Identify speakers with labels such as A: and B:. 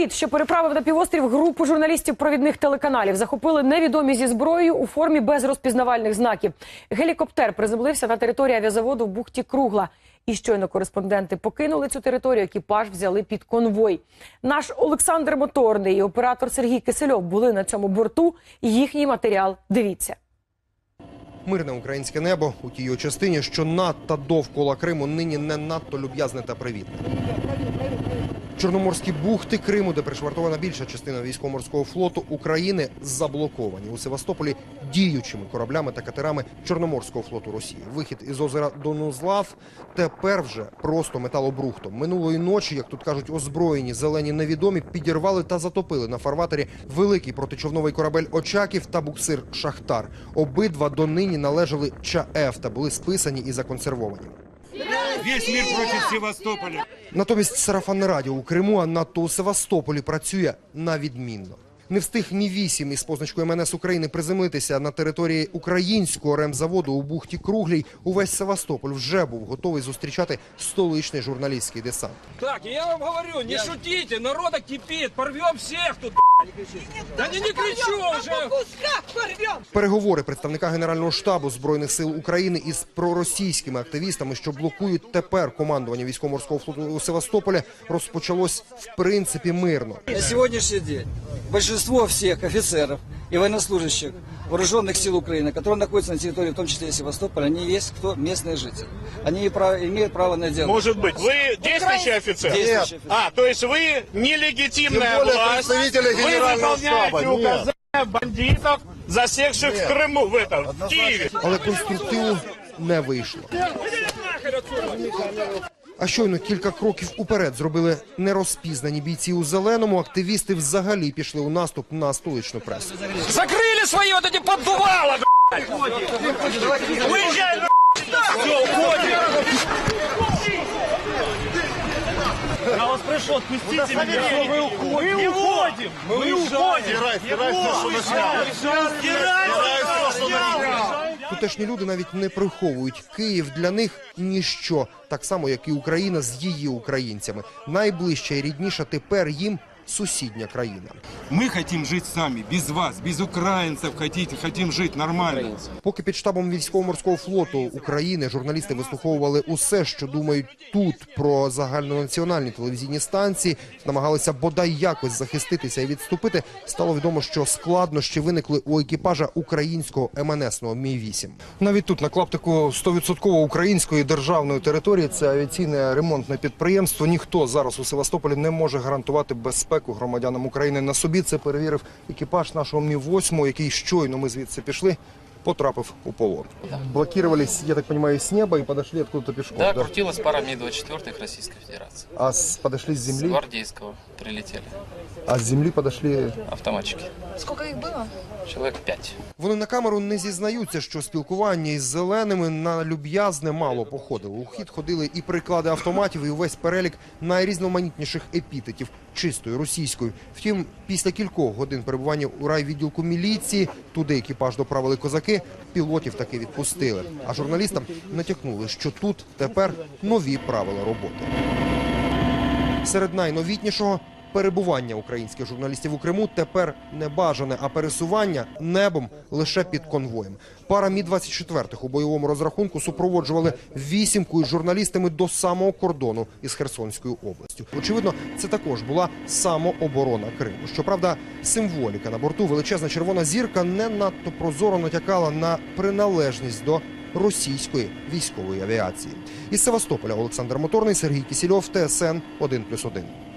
A: Самоліт, що переправив на півострів групу журналістів провідних телеканалів, захопили невідомі зі зброєю у формі без розпізнавальних знаків. Гелікоптер приземлився на території авіазаводу в бухті Кругла. І щойно кореспонденти покинули цю територію. Екіпаж взяли під конвой. Наш Олександр Моторний і оператор Сергій Кисельов були на цьому борту. Їхній матеріал дивіться.
B: Мирне українське небо у тій частині, що надто довкола Криму, нині не надто люб'язне та привітне. Чорноморські бухти Криму, де пришвартована більша частина військово-морського флоту України, заблоковані у Севастополі діючими кораблями та катерами Чорноморського флоту Росії. Вихід із озера Донузлав тепер вже просто металобрухтом. Минулої ночі, як тут кажуть, озброєні зелені невідомі підірвали та затопили на фарватері великий протичовновий корабель Очаків та буксир Шахтар. Обидва донині належали ЧАЕФ та були списані і законсервовані.
C: Весь мир против Севастополя.
B: Натомість сарафанне радіо у Криму, а надто у Севастополі працює на відмінно. Не встиг ні вісім із позначкою МНС України приземлитися на території українського ремзаводу у бухті Круглій. Увесь Севастополь вже був готовий зустрічати столичний журналістський десант.
D: Так, я вам говорю, не шутіть, народа кипит, порвемо всіх тут. Да не, не кричу уже.
B: Переговори представника генерального штабу збройних сил України із проросійськими активістами, що блокують тепер командування військово-морського флоту у Севастополі, розпочалось в принципі мирно.
E: На сьогоднішній день большинство всіх офицеров и военнослужащих вооруженных сил Украины, которые находятся на территории, в том числе и Севастополя, они есть кто местные жители. Они и право- имеют право на диалог.
F: Может быть. Вы действующий офицер?
E: Действующий офицер.
F: А, то есть вы нелегитимная
G: Тем более
F: власть.
G: представители
F: Вы
G: Генерального
F: выполняете
G: штаба. Нет.
F: указания бандитов, засекших в Крыму, в этом, в Киеве.
B: але конструктиву не вийшло. А щойно кілька кроків уперед зробили нерозпізнані бійці у зеленому. Активісти взагалі пішли у наступ на столичну пресу.
D: Закрыли свои вот эти поддувала, блядь.
F: Уезжай,
D: Все, уходим.
F: Я вас прошу, отпустите меня. Мы уходим. Мы уходим. Мы уходим.
G: Стирай, стирай все, что наснял. Стирай все, что наснял.
B: Тутешні люди навіть не приховують Київ для них ніщо, так само як і Україна з її українцями. Найближча і рідніша тепер їм сусідня країна.
C: Мы хотим жить сами, без вас, без украинцев хотите, хотим жить нормально.
B: Поки під штабом військово-морського флоту України журналісти вислуховували усе, що думають тут про загальнонаціональні телевізійні станції, намагалися бодай якось захиститися і відступити. Стало відомо, що складнощі виникли у екіпажа українського МНСного Мі 8 Навіть тут на клаптику 100% української державної території це авіаційне ремонтне підприємство. Ніхто зараз у Севастополі не може гарантувати безпеку громадянам України. На собі це перевірив екіпаж нашого Мі 8 який щойно ми звідси пішли. Потрапив у полон. Блокировались, я так понимаю, с неба и подошли откуда-то пешком.
H: Да, крутилась пара Ми-24 Российской Федерации.
B: А с, подошли с
H: С
B: земли,
H: гвардейского прилетели
B: а с земли подошли.
H: автоматчики.
I: Сколько их было?
H: Человек пять.
B: Вони на камеру не зізнаються, що спілкування із зеленими на люб'язне мало походило. У хід ходили і приклади автоматів, і увесь перелік найрізноманітніших епітетів чистою російською. Втім, після кількох годин перебування у райвідділку міліції, туди екіпаж доправили козаки, пілотів таки відпустили. А журналістам натякнули, що тут тепер нові правила роботи. Серед найновітнішого перебування українських журналістів у Криму тепер не бажане, а пересування небом лише під конвоєм. Пара мі 24 у бойовому розрахунку супроводжували вісімку із журналістами до самого кордону із Херсонською областю. Очевидно, це також була самооборона Криму. Щоправда, символіка на борту величезна червона зірка не надто прозоро натякала на приналежність до російської військової авіації. Із Севастополя Олександр Моторний, Сергій Кісільов, ТСН 1+,1.